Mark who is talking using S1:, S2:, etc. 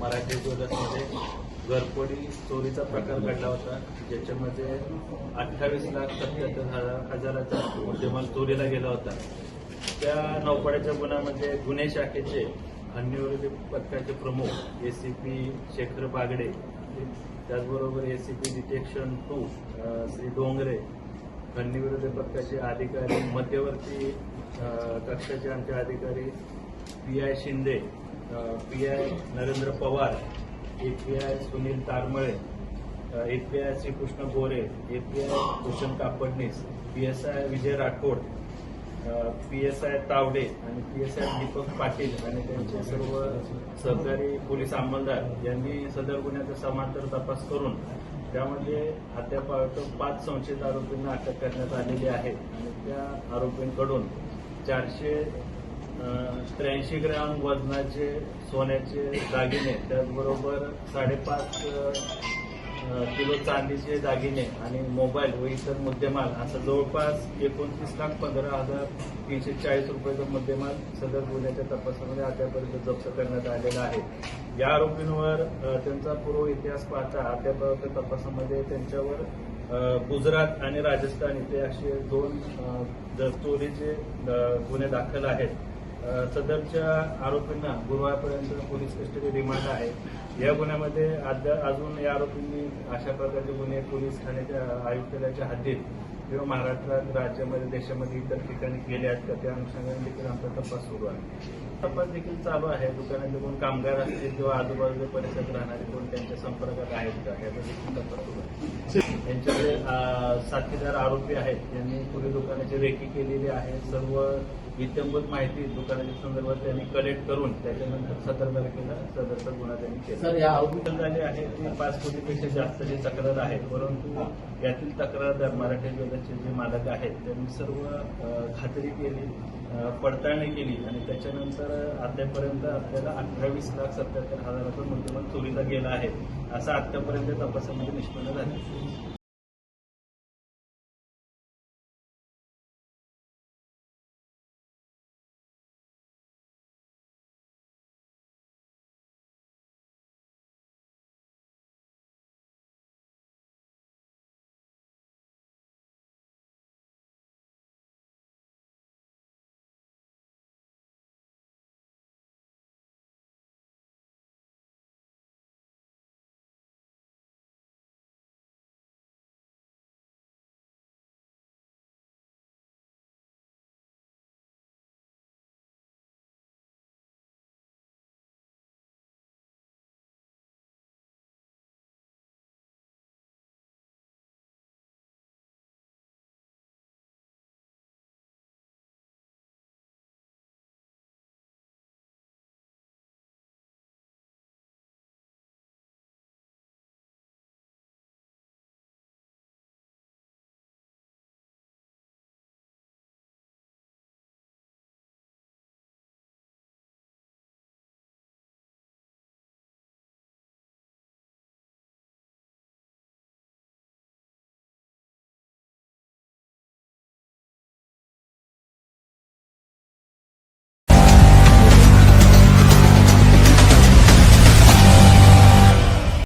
S1: मराठी ज्वेलर्समध्ये घरपोडी चोरीचा प्रकार घडला होता. ज्याच्यामध्ये अठ्ठावीस लाख सत्याहत्तर हजार हजाराचा मुद्देमाल चोरीला गेला होता. त्या नौपाड्याच्या गुन्ह्यामध्ये गुन्हे शाखेचे अन्यविरोधी पथकाचे प्रमुख A C P Shekhar Bagade त्याचबरोबर A C P detection two Shri Dongare अन्यविरोधी पथकाचे अधिकारी मध्यवर्ती कक्षाचे आमचे अधिकारी P I Shinde P I Narendra Pawar A P I Sunil Tarmale A P I Shrikrishna Gore A P I Bhushan Kapadnis P S I Vijay Rathod P S I Tawde आणि P S I Deepak Patil आणि त्यांचे सर्व सहकारी police अंमलदार यांनी सदर गुन्ह्याचा समांतर तपास करून त्यामध्ये अद्याप पाच संशयित आरोपींना अटक करण्यात आलेली आहे आणि त्या आरोपींकडून चारशे त्र्याऐंशी ग्रॅम वजनाचे सोन्याचे दागिने त्याचबरोबर साडेपाच किलो चांदीचे दागिने आणि मोबाईल व इतर मुद्देमाल. असं जवळपास एकोणतीस लाख पंधरा हजार तीनशे चाळीस रुपयाचा मुद्देमाल सदर गुन्ह्याच्या तपासामध्ये अद्यापर्यंत जप्त करण्यात आलेला आहे. या आरोपींवर त्यांचा पूर्व इतिहास पाहता अद्यापर्यंत तपासामध्ये त्यांच्यावर गुजरात आणि राजस्थान इथे असे दोन दस्तोरीचे गुन्हे दाखल आहेत. सदरच्या आरोपींना गुरुवारपर्यंत पोलीस कस्टडी रिमांड आहे. या गुन्ह्यामध्ये अद्या अजून या आरोपींनी अशा प्रकारचे गुन्हे पोलीस ठाण्याच्या आयुक्तालयाच्या हद्दीत किंवा महाराष्ट्रात राज्यामध्ये देशामध्ये इतर ठिकाणी केले आहेत का त्या अनुषंगाने देखील आमचा तपास सुरू आहे. तपास देखील चालू आहे. दुकानातले कोण कामगार असतील किंवा आजूबाजूच्या परिसरात राहणारे कोण त्यांच्या संपर्कात आहेत का याचा देखील तपास सुरू आहे. त्यांच्याकडे साथीदार आरोपी आहेत. त्यांनी पुढे दुकानाची रेकी केलेली आहे. सर्व इत्यंभूत माहिती दुकानाच्या संदर्भात त्यांनी कलेक्ट करून त्याच्यानंतर सतरा तारखेला सदरचा गुन्हा त्यांनी केला.
S2: सर या आरोपी
S1: झाले आहे ते पाच कोटीपेक्षा जास्तची तक्रार आहे परंतु यातील तक्रारदार मराठी विभागाचे जे मालक आहेत त्यांनी सर्व खात्री केली पडताळणी केली आणि त्याच्यानंतर अद्यापर्यंत आपल्याला अठ्ठावीस लाख सत्याहत्तर हजाराचा मुद्देमाल चोरीला गेला आहे असं आतापर्यंत तपासामध्ये निष्पन्न झालं.